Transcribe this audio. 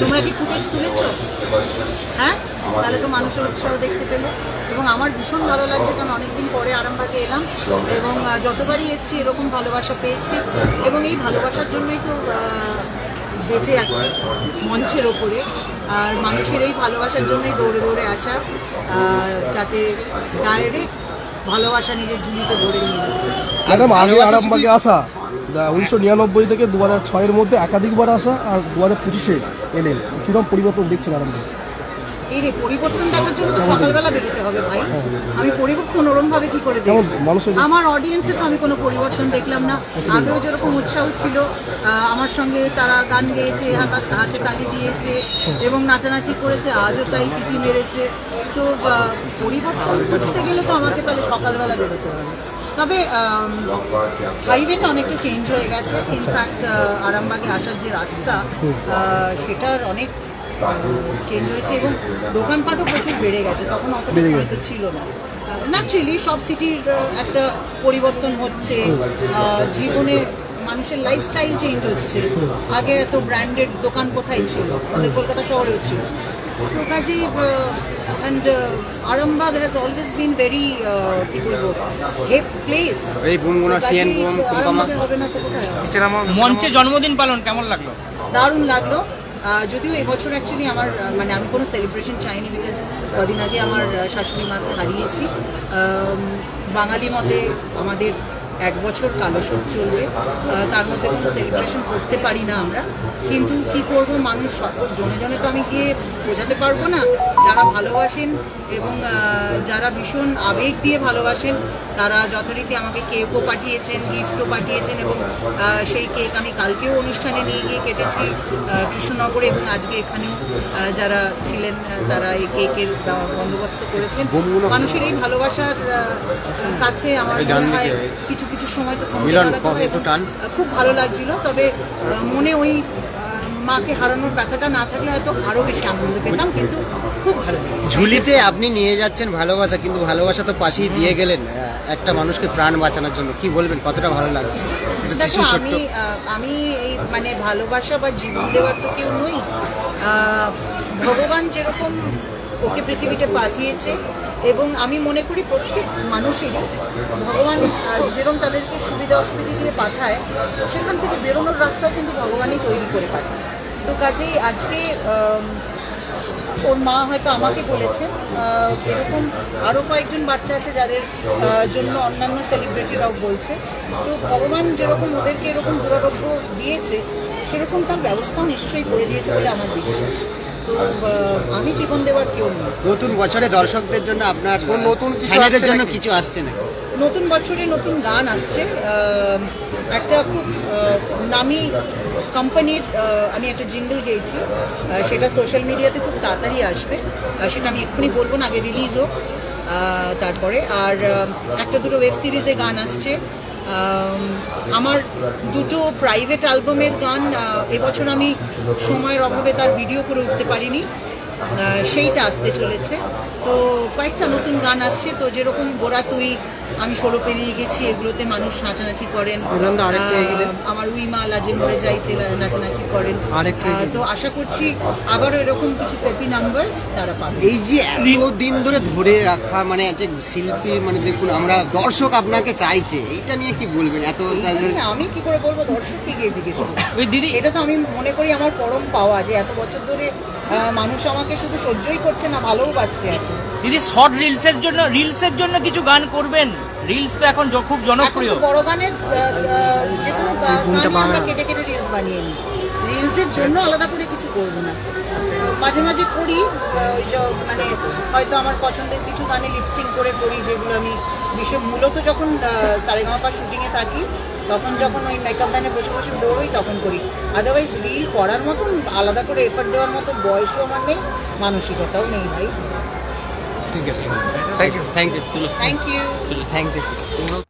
তোমরা কি ফুটেজ তুলেছো? হ্যাঁ? তাহলে তো মানুষের উৎসাহ দেখতে পেল। এবং আমার ভীষণ ভালো লাগছে, কারণ অনেকদিন পরে আরামবাগে এলাম এবং যতবারই এসেছি এরকম ভালোবাসা পেয়েছি। এবং এই ভালোবাসার জন্যই তো বেঁচে আছি মঞ্চের ওপরে। আর মানুষের এই ভালোবাসার জন্যই দৌড়ে দৌড়ে আসা যাতে ডাইরেক্ট ভালোবাসা নিজের ঝুলিতে ভরে ম্যাডাম আগে আরামবাগে আসা। উনিশশো নিরানব্বই থেকে দু হাজার ছয়ের মধ্যে একাধিকবার আসা আর দু হাজার পঁচিশে এলেন। কীরকম পরিবর্তন দেখছেন আরামবাগে? এই রে পরিবর্তন দেখার জন্য তো সকালবেলা বেরোতে হবে ভাই। আমি পরিবর্তন ওরম ভাবে কি করে আমার অডিয়েন্সে তো আমি কোনো পরিবর্তন দেখলাম না। আগেও যেরকম উৎসাহ ছিল আমার সঙ্গে তারা গান গেয়েছে হাতে তালি দিয়েছে এবং নাচানাচি করেছে আজও তাই সিটি মেরেছে। তো পরিবর্তন খুঁজতে গেলে তো আমাকে তাহলে সকালবেলা বেরোতে হবে। তবে হাইওয়েটা অনেকটা চেঞ্জ হয়ে গেছে। ইনফ্যাক্ট আরামবাগে আসার যে রাস্তা সেটার অনেক চেঞ্জ হয়েছে এবং দোকানপাটও প্রচুর বেড়ে গেছে তখন অতটা হয়তো ছিল না। ন্যাচুরালি সব সিটির একটা পরিবর্তন হচ্ছে আহ, জীবনে মানুষের লাইফস্টাইল চেঞ্জ হচ্ছে। আগে এত ব্র্যান্ডেড দোকান কোথায় ছিল? আমাদের কলকাতা শহরেও ছিল। সো কাজেই and Arambagh has always been very কি বলব হেপ প্লেস এই বুমগুনা সিএন কুমকামা হবে না? মঞ্চে জন্মদিন পালন কেমন লাগল? দারুণ লাগল। যদিও এবছর অ্যাকচুয়ালি আমার মানে আমি কোনো সেলিব্রেশন চাইনি বিকজ কদিন আগে আমার শাশুড়ি মাকে হারিয়েছি। বাঙালি মতে আমাদের এক বছর কালো শোক চলবে। তার মধ্যে কোনো সেলিব্রেশন করতে পারি না আমরা। কিন্তু কি করব, মানুষ জনে জনে তো আমি গিয়ে বোঝাতে পারব না। যারা ভালোবাসেন এবং যারা ভীষণ আবেগ দিয়ে ভালোবাসেন তারা যথারীতি আমাকে কেকও পাঠিয়েছেন গিফটও পাঠিয়েছেন এবং সেই কেক আমি কালকেও অনুষ্ঠানে নিয়ে গিয়ে কেটেছি কৃষ্ণনগরে এবং আজকে এখানেও যারা ছিলেন তারা এই কেকের বন্দোবস্ত করেছেন। মানুষের এই ভালোবাসার কাছে আমার মনে হয় কিছু কিছু সময় তো খুব ভালো লাগছিল। তবে মনে ওই মাকে হারানোর ব্যথাটা না থাকলে হয়তো আরও বেশি আনন্দ পেতাম কিন্তু খুব ভালো ঝুলিতে আপনি নিয়ে যাচ্ছেন ভালোবাসা কিন্তু ভালোবাসা তো পাশেই দিয়ে গেলেন একটা মানুষকে প্রাণ বাঁচানোর জন্য। কি বলবেন কতটা ভালো লাগছে? দেখো আমি আমি এই মানে ভালোবাসা বা জীবন দেওয়ার তো কেউ নই। ভগবান যেরকম ওকে পৃথিবীতে পাঠিয়েছে এবং আমি মনে করি প্রত্যেক মানুষেরই ভগবান যেরকম তাদেরকে সুবিধা অসুবিধা দিয়ে পাঠায় সেখান থেকে বেরোনোর রাস্তাও কিন্তু ভগবানই তৈরি করে পাঠায়। তো কাজেই আজকে ওর মা হয়তো আমাকে বলেছেন এরকম আরও কয়েকজন বাচ্চা আছে যাদের জন্য অন্যান্য সেলিব্রিটিরাও বলছে। তো ভগবান যেরকম ওদেরকে এরকম দুরারোগ্য দিয়েছে সেরকম তার ব্যবস্থাও নিশ্চয়ই করে দিয়েছে বলে আমার বিশ্বাস। তো আমি জীবন দেওয়ার কেউ নই। নতুন বছরে দর্শকদের জন্য আপনার নতুন কিছু জন্য কিছু আসছে নাকি? নতুন বছরে নতুন গান আসছে একটা খুব নামি কোম্পানির আমি একটা জিঙ্গল গেয়েছি। সেটা সোশ্যাল মিডিয়াতে খুব তাড়াতাড়ি আসবে। সেটা আমি এক্ষুনি বলব না, আগে রিলিজ হোক তারপরে। আর একটা দুটো ওয়েব সিরিজে গান আসছে। আমার দুটো প্রাইভেট অ্যালবামের গান এবছর আমি সময়ের অভাবে তার ভিডিও করে উঠতে পারিনি। সেইটা আসতে চলেছে। তো কয়েকটা নতুন গান আসছে তো যেরকম গোড়া তুই আমি ষোলো পেরিয়ে গেছি এগুলোতে মানুষ নাচানাচি করেন। আমার উইমা লাজে মরে যাইতে নাচানাচি করেন। তো আশা করছি আবারও এরকম কিছু কপি নাম্বারস তারা পাবে। এই যে দিন ধরে ধরে রাখা মানে যে শিল্পী মানে দেখুন আমরা দর্শক আপনাকে চাইছে এইটা নিয়ে কি বলবেন? এত আমি কি করে বলব? দর্শককে গিয়ে জিজ্ঞেস করব? ওই দিদি এটা তো আমি মনে করি আমার পরম পাওয়া যে এত বছর ধরে আহ, মানুষ আমাকে শুধু সহ্যই করছে না ভালোও পাচ্ছে এখন। দিদি শর্ট রিলসের জন্য রিলসের জন্য কিছু গান করবেন? রিলস তো এখন খুব জনপ্রিয়। বড় গানের যে কোনো গান আমরা কেটে কেটে রিলস বানিয়ে নিই। রিলসের জন্য আলাদা করে কিছু করব না। মাঝে মাঝে করি ওই যে মানে হয়তো আমার পছন্দের কিছু গানে লিপসিং করে করি যেগুলো আমি বিশেষ মূলত যখন সারেগামাপা শুটিংয়ে থাকি তখন যখন ওই মেকআপ ম্যানে বসে বসে বেরোই তখন করি। আদারওয়াইজ রিল করার মতন আলাদা করে এফার্ট দেওয়ার মতো বয়সও আমার নেই মানসিকতাও নেই ভাই। ঠিক আছে। Thank you thank you thank you thank you